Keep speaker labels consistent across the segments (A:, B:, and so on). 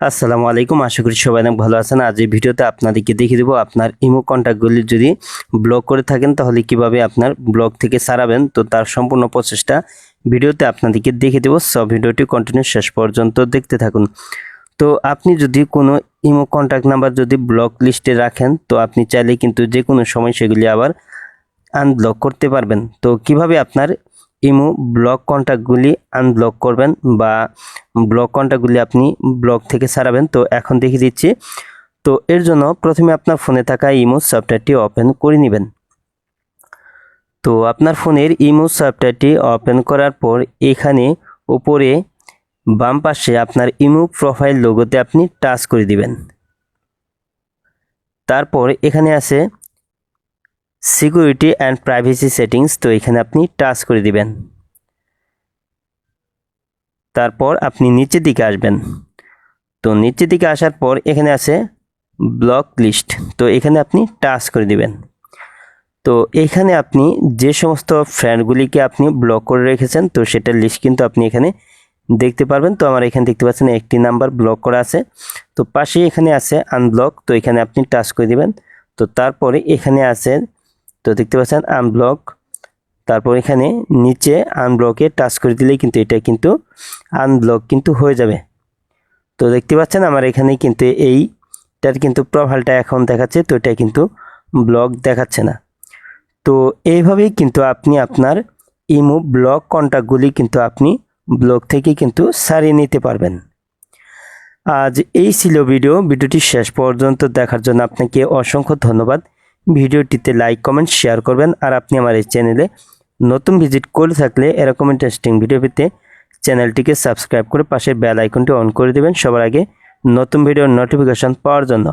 A: আসসালামু আলাইকুম। আশা করি সবাই অনেক ভালো আছেন। আজ এই ভিডিওতে আপনাদেরকে দেখিয়ে দেবো আপনার ইমো কন্ট্যাক্টগুলি যদি ব্লক করে থাকেন, তাহলে কীভাবে আপনার ব্লক থেকে সারাবেন? তো তার সম্পূর্ণ প্রচেষ্টা ভিডিওতে আপনাদেরকে দেখিয়ে দেবো। সব ভিডিওটি কন্টিনিউ শেষ পর্যন্ত দেখতে থাকুন। তো আপনি যদি কোনো ইমো কন্ট্যাক্ট নাম্বার যদি ব্লক লিস্টে রাখেন, তো আপনি চাইলে কিন্তু যে কোনো সময় সেগুলি আবার আনব্লক করতে পারবেন। তো কীভাবে আপনার ইমো ব্লক কন্ট্যাক্টগুলি আনব্লক করবেন বা ব্লক কন্ট্যাক্টগুলি আপনি ব্লক থেকে সারাবেন। তো এখন দেখিয়ে দিচ্ছি। তো এর জন্য প্রথমে আপনার ফোনে থাকা ইমো সফটওয়্যারটি ওপেন করে নেবেন। তো আপনার ফোনের ইমো সফটওয়্যারটি ওপেন করার পর এখানে উপরে বাম পাশে আপনার ইমো প্রোফাইল লোগোতে আপনি টাচ করে দিবেন। তারপর এখানে আছে সিকিউরিটি অ্যান্ড প্রাইভেসি সেটিংস তো এখানে আপনি টাচ করে দিবেন। তারপর আপনি নিচের দিকে আসবেন। তো নিচের দিকে আসার পর এখানে আছে ব্লক লিস্ট তো এখানে আপনি টাচ করে দিবেন। তো এখানে আপনি যে সমস্ত ফ্রেন্ডগুলিকে আপনি ব্লক করে রেখেছেন, তো সেটার লিস্ট কিন্তু আপনি এখানে দেখতে পারবেন। তো আমার এখানে দেখতে পাচ্ছেন একটি নাম্বার ব্লক করা আছে। তো পাশেই এখানে আছে আনব্লক তো এখানে আপনি টাচ করে দিবেন। তো তারপরে এখানে আছে, তো দেখতে পাচ্ছেন আনব্লক তারপর এখানে নিচে আনব্লকে টাচ করে দিলেই কিন্তু এটা কিন্তু আনব্লক কিন্তু হয়ে যাবে। তো দেখতে পাচ্ছেন আমার এখানে কিন্তু এইটার কিন্তু প্রোফাইলটা এখন দেখাচ্ছে, তো এটা কিন্তু ব্লক দেখাচ্ছে না। তো এইভাবেই কিন্তু আপনি আপনার ইমো ব্লক কন্ট্যাক্টগুলি কিন্তু আপনি ব্লক থেকে কিন্তু সারিয়ে নিতে পারবেন। আজ এই ছিল ভিডিও ভিডিওটি শেষ পর্যন্ত দেখার জন্য আপনাকে অসংখ্য ধন্যবাদ। ভিডিওটিতে লাইক কমেন্ট শেয়ার করবেন, আর আপনি আমার এই চ্যানেলে নতুন ভিজিট করে থাকলে এরকম ইন্টারেস্টিং ভিডিও পেতে চ্যানেলটিকে সাবস্ক্রাইব করে পাশে বেল আইকনটি অন করে দেবেন সবার আগে নতুন ভিডিওর নোটিফিকেশন পাওয়ার জন্য।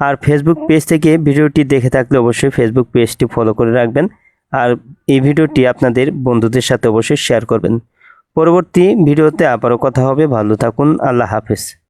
A: আর ফেসবুক পেজ থেকে ভিডিওটি দেখে থাকলে অবশ্যই ফেসবুক পেজটি ফলো করে রাখবেন। আর এই ভিডিওটি আপনাদের বন্ধুদের সাথে অবশ্যই শেয়ার করবেন। পরবর্তী ভিডিওতে আবারও কথা হবে। ভালো থাকুন। আল্লাহ হাফেজ।